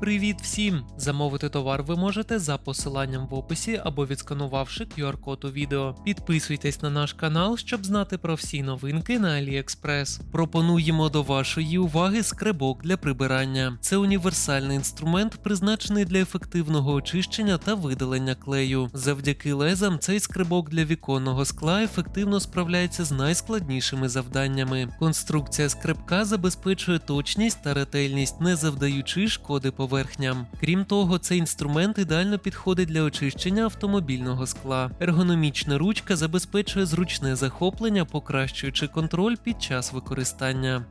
Привіт всім! Замовити товар ви можете за посиланням в описі або відсканувавши QR-код у відео. Підписуйтесь на наш канал, щоб знати про всі новинки на AliExpress. Пропонуємо до вашої уваги скребок для прибирання. Це універсальний інструмент, призначений для ефективного очищення та видалення клею. Завдяки лезам цей скребок для віконного скла ефективно справляється з найскладнішими завданнями. Конструкція скребка забезпечує точність та ретельність, не завдаючи шкоди поверхням. Крім того, цей інструмент ідеально підходить для очищення автомобільного скла. Ергономічна ручка забезпечує зручне захоплення, покращуючи контроль під час використання.